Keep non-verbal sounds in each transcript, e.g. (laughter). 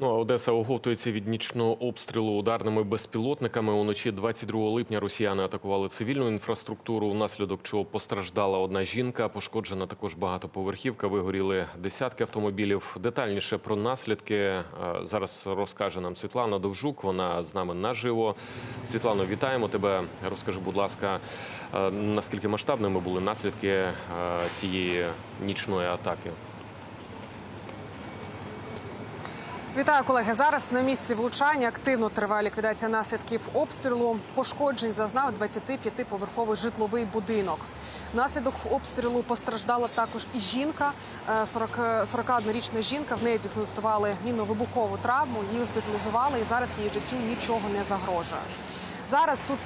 Ну, а Одеса оговтується від нічного обстрілу ударними безпілотниками. Уночі 22 липня росіяни атакували цивільну інфраструктуру, внаслідок чого постраждала одна жінка. Пошкоджена також багатоповерхівка. Вигоріли десятки автомобілів. Детальніше про наслідки е, зараз розкаже нам Світлана Довжук. Вона з нами наживо. Світлано, вітаємо тебе. Розкажи, будь ласка, е, наскільки масштабними були наслідки е, цієї нічної атаки? Вітаю, колеги. Зараз на місці влучання активно триває ліквідація наслідків обстрілу. Пошкоджень зазнав 25-поверховий житловий будинок. Наслідок обстрілу постраждала також і жінка, е, 40 41-річна жінка. В неї діагностували мінно-вибухову травму, її госпіталізували, і зараз її життю нічого не загрожує. Зараз тут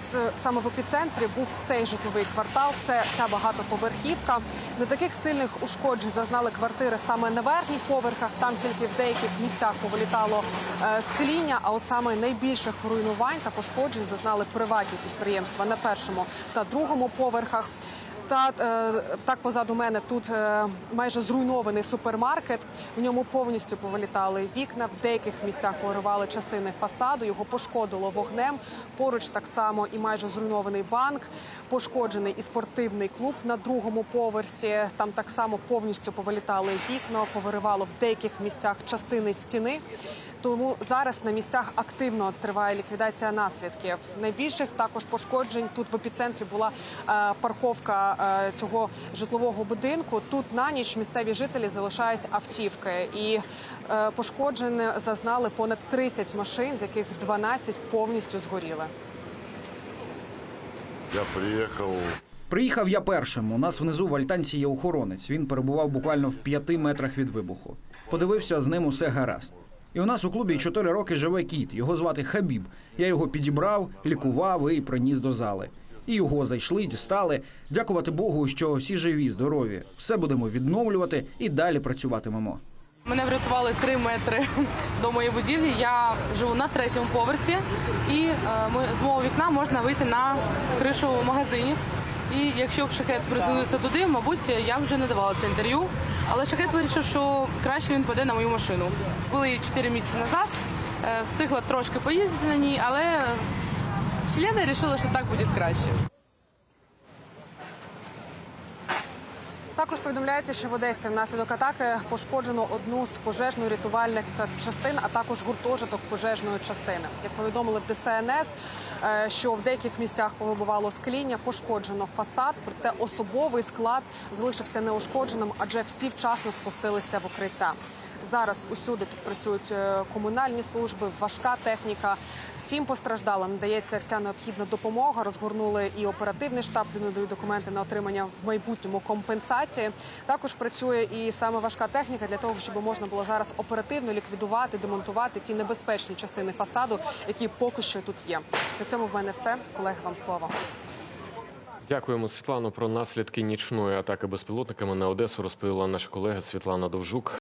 саме в епіцентрі був цей житловий квартал. Це ця багатоповерхівка. Не таких сильних ушкоджень зазнали квартири саме на верхніх поверхах. Там тільки в деяких місцях повилітало е, скління. А от саме найбільших руйнувань та пошкоджень зазнали приватні підприємства на першому та другому поверхах. Та е, так позаду мене тут е, майже зруйнований супермаркет. В ньому повністю повилітали вікна. В деяких місцях поривали частини фасаду. Його пошкодило вогнем. Поруч так само і майже зруйнований банк. Пошкоджений і спортивний клуб на другому поверсі. Там так само повністю повилітали вікна, повиривало в деяких місцях частини стіни. Тому зараз на місцях активно триває ліквідація наслідків. Найбільших також пошкоджень тут в епіцентрі була е, парковка е, цього житлового будинку. Тут на ніч місцеві жителі залишають автівки і е, пошкоджень зазнали понад 30 машин, з яких 12 повністю згоріли. Я приехал Приїхав я першим. У нас внизу в альтанці є охоронець. Він перебував буквально в п'яти метрах від вибуху. Подивився, з ним усе гаразд. І у нас у клубі чотири роки живе кіт. Його звати Хабіб. Я його підібрав, лікував і приніс до зали. І його зайшли, дістали. Дякувати Богу, що всі живі, здорові. Все будемо відновлювати і далі працюватимемо. Мене врятували три метри (laughs) до моєї будівлі. Я живу на третьому поверсі, і е, з мого вікна можна вийти на кришу магазинів. І якщо б шахет приземлився туди, мабуть, я вже не давала це інтерв'ю. Але шахет вирішив, що краще він паде на мою машину. Були чотири місяці назад, е, встигла трошки поїздити на ній, але члени вирішили, що так буде краще. Також повідомляється, що в Одесі внаслідок атаки пошкоджено одну з пожежно-рятувальних частин, а також гуртожиток пожежної частини. Як повідомили ДСНС, е, що в деяких місцях повибивало скління, пошкоджено фасад, проте особовий склад залишився неушкодженим, адже всі вчасно спустилися в укриття. Зараз усюди тут працюють е, комунальні служби, важка техніка. Всім постраждалим надається вся необхідна допомога. Розгорнули і оперативний штаб, надають документи на отримання в майбутньому компенсації. Також працює і саме важка техніка для того, щоб можна було зараз оперативно ліквідувати, демонтувати ті небезпечні частини фасаду, які поки що тут є. На цьому в мене все. Колеги, вам слово. Дякуємо, Світлано. Про наслідки нічної атаки безпілотниками на Одесу розповіла наша колега Світлана Довжук.